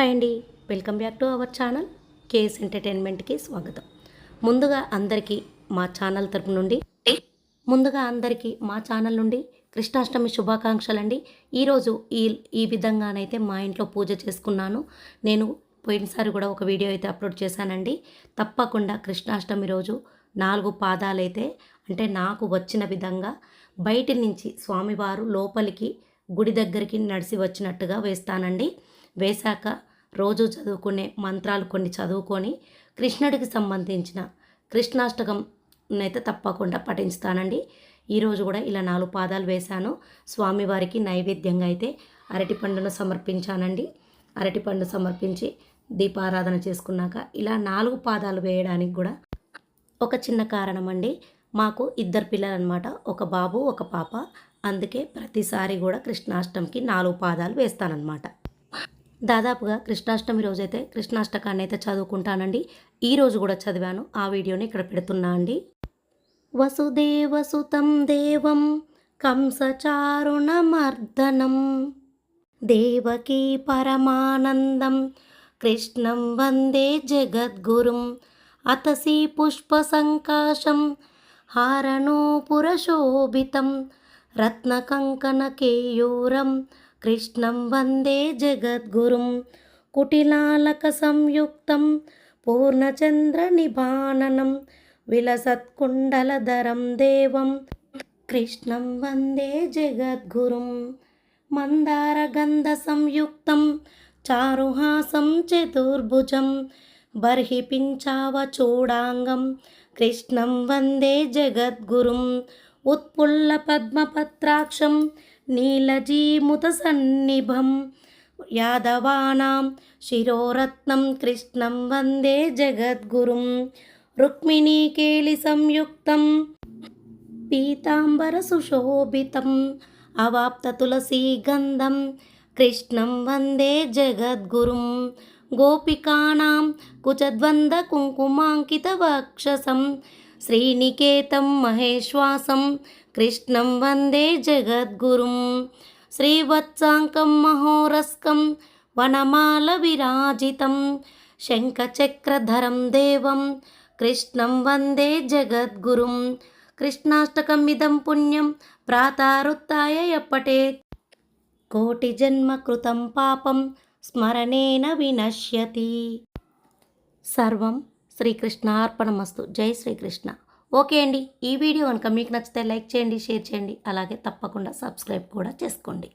Hi అండి. Welcome back to our channel KS ఎంటర్టైన్మెంట్కి స్వాగతం. ముందుగా అందరికీ మా ఛానల్ తరపు నుండి ముందుగా అందరికీ మా ఛానల్ నుండి కృష్ణాష్టమి శుభాకాంక్షలు అండి ఈరోజు ఈ ఈ విధంగానైతే మా ఇంట్లో పూజ చేసుకున్నాను. నేను పోయినసారి కూడా ఒక వీడియో అయితే అప్లోడ్ చేశానండి. తప్పకుండా కృష్ణాష్టమి రోజు నాలుగు పాదాలైతే అంటే నాకు వచ్చిన విధంగా బయటి నుంచి స్వామివారు లోపలికి గుడి దగ్గరికి నడిచి వచ్చినట్టుగా వేస్తానండి. వేశాక రోజు చదువుకునే మంత్రాలు కొన్ని చదువుకొని కృష్ణుడికి సంబంధించిన కృష్ణాష్టకం అయితే తప్పకుండా పఠించుతానండి. ఈరోజు కూడా ఇలా నాలుగు పాదాలు వేశాను. స్వామివారికి నైవేద్యంగా అయితే అరటిపండును సమర్పించానండి. అరటిపండు సమర్పించి దీపారాధన చేసుకున్నాక ఇలా నాలుగు పాదాలు వేయడానికి కూడా ఒక చిన్న కారణం అండి మాకు ఇద్దరు పిల్లలన్నమాట ఒక బాబు ఒక పాప. అందుకే ప్రతిసారి కూడా కృష్ణాష్టమికి నాలుగు పాదాలు వేస్తానన్నమాట. దాదాపుగా కృష్ణాష్టమి రోజైతే కృష్ణాష్టకాన్ని అయితే చదువుకుంటానండి. ఈ రోజు కూడా చదివాను. ఆ వీడియోని ఇక్కడ పెడుతున్నా అండి. వసుదేవసుతం దేవం కంసచారుణమర్దనం. దేవకీ పరమానందం. కృష్ణం వందే జగద్గురుం. అతసి పుష్పసంకాశం. హారణోపురశోభితం రత్నకంకణకేయూరం కృష్ణం వందే జగద్గురుం కుటిలాలక సంయుక్తం పూర్ణచంద్ర పూర్ణచంద్రనిభాననం విలసత్కుండలధరం దేవం. కృష్ణం వందే జగద్గురుం మందారగంధ సంయుక్తం చారుహాసం చతుర్భుజం బర్హిపించావ చూడాంగం. కృష్ణం వందే జగద్గురుం ఉత్పుల్ల పద్మపత్రాక్షం నీలజీముత సన్నిభం. యాదవానాం శిరోరత్నం కృష్ణం వందే జగద్గురుం. రుక్మిణీకేలి సంయుక్తం. పీతాంబర సుశోభితం. అవాప్త తులసీ గంధం. కృష్ణం వందే జగద్గురుం. గోపికానాం కుచద్వంద కుంకుమాంకిత వక్షసం. శ్రీనికేతం మహేశ్వాసం కృష్ణం వందే జగద్గురుం. శ్రీవత్సాంకం మహోరస్కం వనమాల విరాజితం. శంఖచక్రధరం దేవం కృష్ణం వందే జగద్గురుం. కృష్ణాష్టకం ఇదం పుణ్యం ప్రాతారుత్తాయ ఎప్పటే. కోటి జన్మ కృతం పాపం స్మరణేన వినశ్యతి. సర్వం శ్రీకృష్ణార్పణమస్తు. జై శ్రీకృష్ణ. ఓకే అండి. ఈ వీడియో కనుక మీకు నచ్చితే లైక్ చేయండి షేర్ చేయండి. అలాగే తప్పకుండా సబ్స్క్రైబ్ కూడా చేసుకోండి.